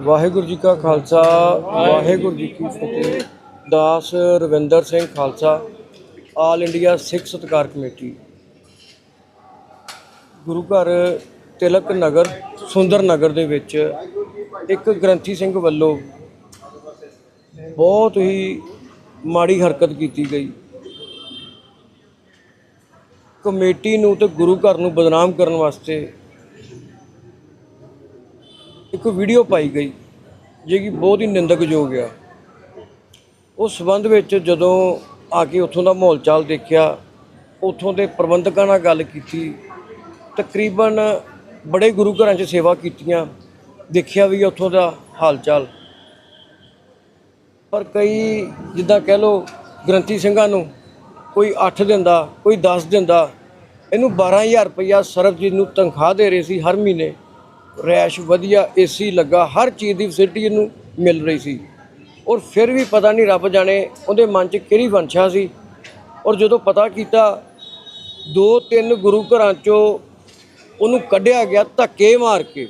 ਵਾਹਿਗੁਰੂ ਜੀ ਕਾ ਖਾਲਸਾ, ਵਾਹਿਗੁਰੂ ਜੀ ਕੀ ਫਤਿਹ। ਦਾਸ Ravinder Singh Khalsa, all India Sikh Satkar committee. ਗੁਰੂ ਘਰ ਤਿਲਕ ਨਗਰ, ਸੁੰਦਰ ਨਗਰ ਦੇ ਵਿੱਚ ਇੱਕ ਗ੍ਰੰਥੀ ਸਿੰਘ ਵੱਲੋਂ ਬਹੁਤ ਹੀ ਮਾੜੀ ਹਰਕਤ ਕੀਤੀ ਗਈ। ਕਮੇਟੀ ਨੂੰ ਤੇ ਗੁਰੂ ਘਰ ਨੂੰ ਬਦਨਾਮ ਕਰਨ ਵਾਸਤੇ ਇੱਕ ਵੀਡੀਓ ਪਾਈ ਗਈ, ਜੋ ਕਿ ਬਹੁਤ ਹੀ ਨਿੰਦਕਯੋਗ ਆ। ਉਸ ਸੰਬੰਧ ਵਿੱਚ ਜਦੋਂ ਆ ਕੇ ਉੱਥੋਂ ਦਾ ਮਾਹੌਲ ਚਾਲ ਦੇਖਿਆ, ਉੱਥੋਂ ਦੇ ਪ੍ਰਬੰਧਕਾਂ ਨਾਲ ਗੱਲ ਕੀਤੀ, ਤਕਰੀਬਨ ਬੜੇ ਗੁਰੂ ਘਰਾਂ 'ਚ ਸੇਵਾ ਕੀਤੀਆਂ, ਦੇਖਿਆ ਵੀ ਉੱਥੋਂ ਦਾ ਹਾਲ ਚਾਲ ਪਰ ਕਈ ਜਿੱਦਾਂ ਕਹਿ ਲੋ ਗ੍ਰੰਥੀ ਸਿੰਘਾਂ ਨੂੰ ਕੋਈ 8 ਦਿੰਦਾ, ਕੋਈ 10 ਦਿੰਦਾ, ਇਹਨੂੰ 12000 ਰੁਪਇਆ ਸਰਬਜੀਤ ਨੂੰ ਤਨਖਾਹ ਦੇ ਰਹੇ ਸੀ ਹਰ ਮਹੀਨੇ। ਰੈਸ਼ ਵਧੀਆ ਏਸੀ ਲੱਗਾ, ਹਰ ਚੀਜ਼ ਦੀ ਫੈਸਿਲਿਟੀ ਇਹਨੂੰ ਮਿਲ ਰਹੀ ਸੀ। ਔਰ ਫਿਰ ਵੀ ਪਤਾ ਨਹੀਂ ਰੱਬ ਜਾਣੇ ਉਹਦੇ ਮਨ 'ਚ ਕਿਹੜੀ ਵੰਸ਼ਾ ਸੀ। ਔਰ ਜਦੋਂ ਪਤਾ ਕੀਤਾ ਦੋ ਤਿੰਨ ਗੁਰੂ ਘਰਾਂ 'ਚੋਂ ਉਹਨੂੰ ਕੱਢਿਆ ਗਿਆ ਧੱਕੇ ਮਾਰ ਕੇ।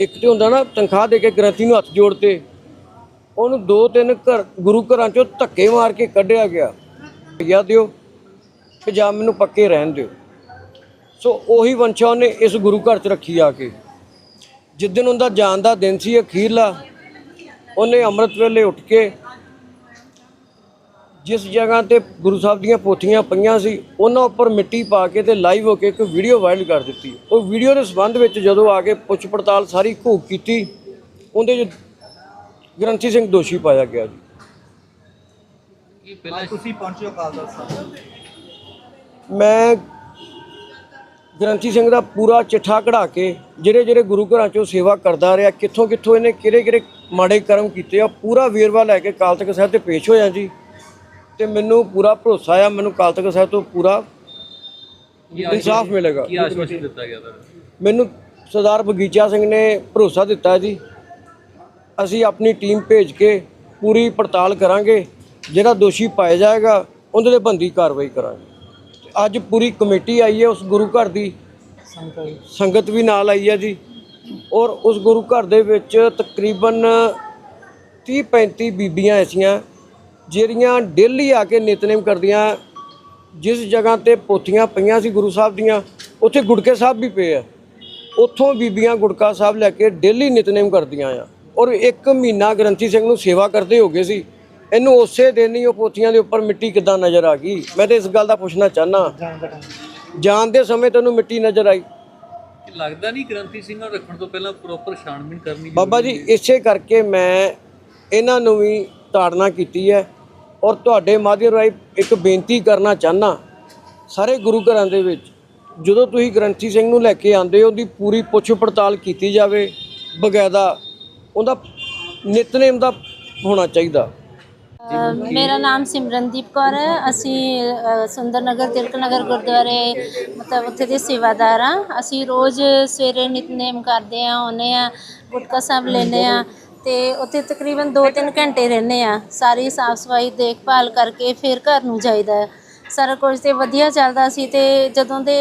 ਇੱਕ ਤੇ ਹੁੰਦਾ ਨਾ, ਤਨਖਾਹ ਦੇ ਕੇ ਗ੍ਰੰਥੀ ਨੂੰ ਹੱਥ ਜੋੜਤੇ। ਉਹਨੂੰ ਦੋ ਤਿੰਨ ਘਰ, ਗੁਰੂ ਘਰਾਂ ਚੋਂ ਧੱਕੇ ਮਾਰ ਕੇ ਕੱਢਿਆ ਗਿਆ। ਭਈਆ ਦਿਓ ਕਿ ਜਾਂ ਮੈਨੂੰ ਪੱਕੇ ਰਹਿਣ ਦਿਓ। ਸੋ ਉਹੀ ਵੰਸ਼ਾ ਉਹਨੇ ਇਸ ਗੁਰੂ ਘਰ 'ਚ ਰੱਖੀ ਆ ਕੇ। ਜਿੱਦਨ ਉਹਦਾ ਜਾਣ ਦਾ ਦਿਨ ਸੀ ਅਖੀਰਲਾ ਉਹਨੇ ਅੰਮ੍ਰਿਤ ਵੇਲੇ ਉੱਠ ਕੇ ਜਿਸ ਜਗ੍ਹਾ ਤੇ ਗੁਰੂ ਸਾਹਿਬ ਦੀਆਂ ਪੋਥੀਆਂ ਪਈਆਂ ਸੀ ਉਹਨਾਂ ਉੱਪਰ ਮਿੱਟੀ ਪਾ ਕੇ ਤੇ ਲਾਈਵ ਹੋ ਕੇ ਇੱਕ ਵੀਡੀਓ ਵਾਇਰਲ ਕਰ ਦਿੱਤੀ। ਉਹ ਵੀਡੀਓ ਦੇ ਸੰਬੰਧ ਵਿੱਚ ਜਦੋਂ ਆ ਕੇ ਪੁੱਛ ਪੜਤਾਲ ਸਾਰੀ ਘੋਖ ਕੀਤੀ ਉਹਦੇ 'ਚ ਗ੍ਰੰਥੀ ਸਿੰਘ ਦੋਸ਼ੀ ਪਾਇਆ ਗਿਆ ਜੀ। ਇਹ ਪਹਿਲਾਂ ਤੁਸੀਂ ਪਹੁੰਚੇ ਹੋ ਸਾਹਿਬ। ਮੈਂ ਗ੍ਰੰਥੀ ਸਿੰਘ ਦਾ ਪੂਰਾ ਚਿੱਠਾ ਕਢਾ ਕੇ ਜਿਹੜੇ ਜਿਹੜੇ ਗੁਰੂ ਘਰਾਂ ਚੋਂ ਸੇਵਾ ਕਰਦਾ ਰਿਹਾ ਕਿੱਥੋਂ ਕਿੱਥੋਂ ਇਹਨੇ ਕਿਹੜੇ ਕਿਹੜੇ ਮਾੜੇ ਕਰਮ ਕੀਤੇ ਆ ਪੂਰਾ ਵੇਰਵਾ ਲੈ ਕੇ ਤਖਤ ਸਾਹਿਬ ਤੇ ਪੇਸ਼ ਹੋਇਆ ਜੀ। ਤੇ ਮੈਨੂੰ ਪੂਰਾ ਭਰੋਸਾ ਆ ਮੈਨੂੰ ਅਕਾਲ ਤਖਤ ਸਾਹਿਬ ਤੋਂ ਪੂਰਾ ਇਨਸਾਫ ਮਿਲੇਗਾ। ਕੀ ਆਸ਼ਵਾਸਨ ਦਿੱਤਾ ਗਿਆ ਮੈਨੂੰ ਸਰਦਾਰ ਬਗੀਚਾ ਸਿੰਘ ਨੇ ਭਰੋਸਾ ਦਿੱਤਾ ਜੀ। ਅਸੀਂ ਆਪਣੀ ਟੀਮ ਭੇਜ ਕੇ ਪੂਰੀ ਪੜਤਾਲ ਕਰਾਂਗੇ ਜਿਹੜਾ ਦੋਸ਼ੀ ਪਾਇਆ ਜਾਏਗਾ ਉਹਦੇ ਤੇ ਬੰਦੀ ਕਾਰਵਾਈ ਕਰਾਂਗੇ। ਅੱਜ ਪੂਰੀ ਕਮੇਟੀ ਆਈ ਹੈ ਉਸ ਗੁਰੂ ਘਰ ਦੀ। ਸੰਗਤ ਵੀ ਨਾਲ ਆਈ ਹੈ ਜੀ। ਔਰ ਉਸ ਗੁਰੂ ਘਰ ਦੇ ਵਿੱਚ ਤਕਰੀਬਨ 30 35 ਬੀਬੀਆਂ ਐਸੀਆਂ, ਜਿਹੜੀਆਂ ਡੇਲੀ ਆ ਕੇ ਨਿਤਨੇਮ ਕਰਦੀਆਂ। ਜਿਸ ਜਗ੍ਹਾ ਤੇ ਪੋਥੀਆਂ ਪਈਆਂ ਸੀ ਗੁਰੂ ਸਾਹਿਬ ਦੀਆਂ, ਉੱਥੇ ਗੁੜਕੇ ਸਾਹਿਬ ਵੀ ਪਏ ਆ। ਉੱਥੋਂ ਬੀਬੀਆਂ ਗੁੜਕਾ ਸਾਹਿਬ ਲੈ ਕੇ ਡੇਲੀ ਨਿਤਨੇਮ ਕਰਦੀਆਂ ਆ। ਔਰ ਇੱਕ ਮਹੀਨਾ ਗ੍ਰੰਥੀ ਸਿੰਘ ਨੂੰ ਸੇਵਾ ਕਰਦੇ ਹੋ ਗਏ ਸੀ। ਇਹਨੂੰ ਉਸੇ ਦਿਨ ਹੀ ਉਹ ਪੋਥੀਆਂ ਦੇ ਉੱਪਰ ਮਿੱਟੀ ਕਿੱਦਾਂ ਨਜ਼ਰ ਆ ਗਈ? ਮੈਂ ਤੇ ਇਸ ਗੱਲ ਦਾ ਪੁੱਛਣਾ ਚਾਹਨਾ। ਜਾਣਦੇ ਸਮੇਂ ਤੈਨੂੰ ਮਿੱਟੀ ਨਜ਼ਰ ਆਈ। ਲੱਗਦਾ ਨਹੀਂ ਗ੍ਰੰਥੀ ਸਿੰਘਾਂ ਨੂੰ ਰੱਖਣ ਤੋਂ ਪਹਿਲਾਂ ਪ੍ਰੋਪਰ ਛਾਣਬੀਣ ਕਰਨੀ ਬਾਬਾ ਜੀ ਇਸੇ ਕਰਕੇ ਮੈਂ ਇਹਨਾਂ ਨੂੰ ਵੀ ਤਾੜਨਾ ਕੀਤੀ ਹੈ ਔਰ ਤੁਹਾਡੇ ਮਾਧਿਅਮ ਰਾਹੀਂ ਇੱਕ ਬੇਨਤੀ ਕਰਨਾ ਚਾਹਨਾ ਸਾਰੇ ਗੁਰੂ ਘਰਾਂ ਦੇ ਵਿੱਚ। ਜਦੋਂ ਤੁਸੀਂ ਗ੍ਰੰਥੀ ਸਿੰਘ ਨੂੰ ਲੈ ਕੇ ਆਉਂਦੇ ਹੋ ਉਹਦੀ ਪੂਰੀ ਪੁੱਛ ਪੜਤਾਲ ਕੀਤੀ ਜਾਵੇ ਬਗੈਦਾ ਉਹਦਾ ਨਿਤਨੇਮ ਦਾ ਹੋਣਾ ਚਾਹੀਦਾ। ਮੇਰਾ ਨਾਮ ਸਿਮਰਨਦੀਪ ਕੌਰ ਹੈ। ਅਸੀਂ ਅ, ਸੁੰਦਰ ਨਗਰ ਤਿਲਕ ਨਗਰ ਗੁਰਦੁਆਰੇ ਮਤਲਬ ਉੱਥੇ ਦੇ ਸੇਵਾਦਾਰ ਹਾਂ। ਅਸੀਂ ਰੋਜ਼ ਸਵੇਰੇ ਨਿਤਨੇਮ ਕਰਦੇ ਆ ਆਉਂਦੇ ਆ ਗੁਟਕਾ ਸਾਹਿਬ ਲੈਂਦੇ ਆ ਤੇ ਉੱਥੇ ਤਕਰੀਬਨ 2-3 ਘੰਟੇ ਰਹਿੰਦੇ ਆ ਸਾਰੀ ਸਾਫ਼ ਸਫ਼ਾਈ ਦੇਖਭਾਲ ਕਰਕੇ ਫਿਰ ਘਰ ਨੂੰ ਜਾਈਦਾ ਸਾਰਾ ਕੁਝ ਤੇ ਵਧੀਆ ਚੱਲਦਾ ਸੀ ਤੇ ਜਦੋਂ ਦੇ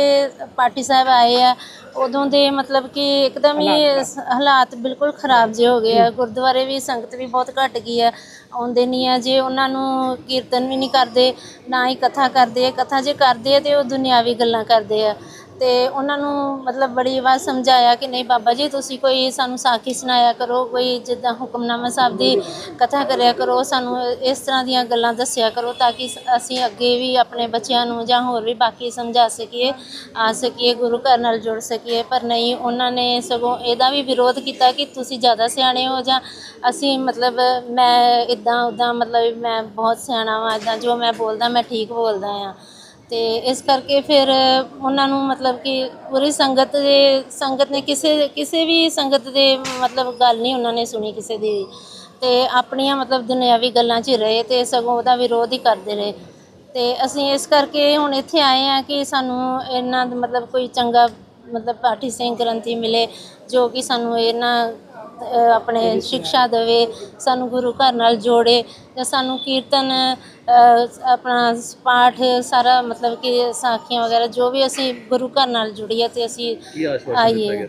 ਪਾਰਟੀ ਸਾਹਿਬ ਆਏ ਆ ਉਦੋਂ ਦੇ ਮਤਲਬ ਕਿ ਇੱਕਦਮ ਹੀ ਸ- ਹਾਲਾਤ ਬਿਲਕੁਲ ਖਰਾਬ ਜਿਹੇ ਹੋ ਗਏ ਆ। ਗੁਰਦੁਆਰੇ ਵੀ ਸੰਗਤ ਵੀ ਬਹੁਤ ਘਟ ਗਈ ਆ ਆਉਂਦੇ ਨਹੀਂ ਆ ਜੇ ਉਹਨਾਂ ਨੂੰ ਕੀਰਤਨ ਵੀ ਨਹੀਂ ਕਰਦੇ ਨਾ ਹੀ ਕਥਾ ਕਰਦੇ ਆ। ਕਥਾ ਜੇ ਕਰਦੇ ਆ ਤੇ ਉਹ ਦੁਨਿਆਵੀ ਗੱਲਾਂ ਕਰਦੇ ਆ। ਤੇ ਉਹਨਾਂ ਨੂੰ ਮਤਲਬ ਬੜੀ ਵਾਰ ਸਮਝਾਇਆ ਕਿ ਨਹੀਂ ਬਾਬਾ ਜੀ, ਤੁਸੀਂ ਕੋਈ ਸਾਨੂੰ ਸਾਖੀ ਸੁਣਾਇਆ ਕਰੋ, ਕੋਈ ਜਿੱਦਾਂ ਹੁਕਮਨਾਮਾ ਸਾਹਿਬ ਦੀ ਕਥਾ ਕਰਿਆ ਕਰੋ, ਸਾਨੂੰ ਇਸ ਤਰ੍ਹਾਂ ਦੀਆਂ ਗੱਲਾਂ ਦੱਸਿਆ ਕਰੋ ਤਾਂ ਕਿ ਅਸੀਂ ਅੱਗੇ ਵੀ ਆਪਣੇ ਬੱਚਿਆਂ ਨੂੰ ਜਾਂ ਹੋਰ ਵੀ ਬਾਕੀ ਸਮਝਾ ਸਕੀਏ, ਆ ਸਕੀਏ, ਗੁਰੂ ਘਰ ਨਾਲ ਜੁੜ ਸਕੀਏ। ਪਰ ਨਹੀਂ, ਉਹਨਾਂ ਨੇ ਸਗੋਂ ਇਹਦਾ ਵੀ ਵਿਰੋਧ ਕੀਤਾ ਕਿ ਤੁਸੀਂ ਜ਼ਿਆਦਾ ਸਿਆਣੇ ਹੋ ਜਾਂ ਅਸੀਂ ਮਤਲਬ ਮੈਂ ਇਦਾਂ ਉਦਾਂ ਮਤਲਬ ਮੈਂ ਬਹੁਤ ਸਿਆਣਾ ਵਾਂ ਇਦਾਂ ਜੋ ਮੈਂ ਬੋਲਦਾ ਮੈਂ ਠੀਕ ਬੋਲਦਾ ਆ। ਤੇ ਇਸ ਕਰਕੇ ਫਿਰ ਉਹਨਾਂ ਨੂੰ ਮਤਲਬ ਕਿ ਪੂਰੀ ਸੰਗਤ ਦੇ, ਸੰਗਤ ਨੇ ਕਿਸੇ ਕਿਸੇ ਵੀ ਸੰਗਤ ਦੇ ਮਤਲਬ ਗੱਲ ਨਹੀਂ ਉਹਨਾਂ ਨੇ ਸੁਣੀ ਕਿਸੇ ਦੀ ਵੀ। ਤੇ ਆਪਣੀਆਂ ਮਤਲਬ ਦੁਨਿਆਵੀ ਗੱਲਾਂ 'ਚ ਹੀ ਰਹੇ ਤੇ ਸਗੋਂ ਉਹਦਾ ਵਿਰੋਧ ਹੀ ਕਰਦੇ ਰਹੇ ਤੇ ਅਸੀਂ ਇਸ ਕਰਕੇ ਹੁਣ ਇੱਥੇ ਆਏ ਆ ਕਿ ਸਾਨੂੰ ਇਹਨਾਂ ਮਤਲਬ ਕੋਈ ਚੰਗਾ ਮਤਲਬ ਪਾਠੀ ਸਿੰਘ ਗ੍ਰੰਥੀ ਮਿਲੇ, ਜੋ ਕਿ ਸਾਨੂੰ ਇਹਨਾਂ ਆਪਣੇ ਸਿੱਖਿਆ ਦੇਵੇ ਸਾਨੂੰ ਗੁਰੂ ਘਰ ਨਾਲ ਜੋੜੇ ਜਾਂ ਸਾਨੂੰ ਕੀਰਤਨ ਆਪਣਾ ਪਾਠ ਸਾਰਾ ਮਤਲਬ ਕਿ ਸਾਖੀਆਂ ਵਗੈਰਾ ਜੋ ਵੀ ਅਸੀਂ ਗੁਰੂ ਘਰ ਨਾਲ ਜੁੜੀਏ ਤੇ ਅਸੀਂ ਆਈਏ।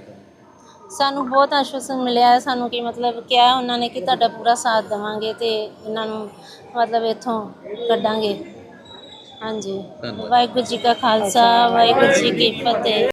ਸਾਨੂੰ ਬਹੁਤ ਆਸ਼ਵਾਸਨ ਮਿਲਿਆ ਹੈ ਸਾਨੂੰ ਕਿ ਮਤਲਬ ਕਿਹਾ ਉਹਨਾਂ ਨੇ ਕਿ ਤੁਹਾਡਾ ਪੂਰਾ ਸਾਥ ਦੇਵਾਂਗੇ ਤੇ ਇਹਨਾਂ ਨੂੰ ਮਤਲਬ ਇੱਥੋਂ ਕੱਢਾਂਗੇ। ਹਾਂਜੀ। ਵਾਹਿਗੁਰੂ ਜੀ ਕਾ ਖਾਲਸਾ ਵਾਹਿਗੁਰੂ ਜੀ ਕੀ ਫਤਿਹ।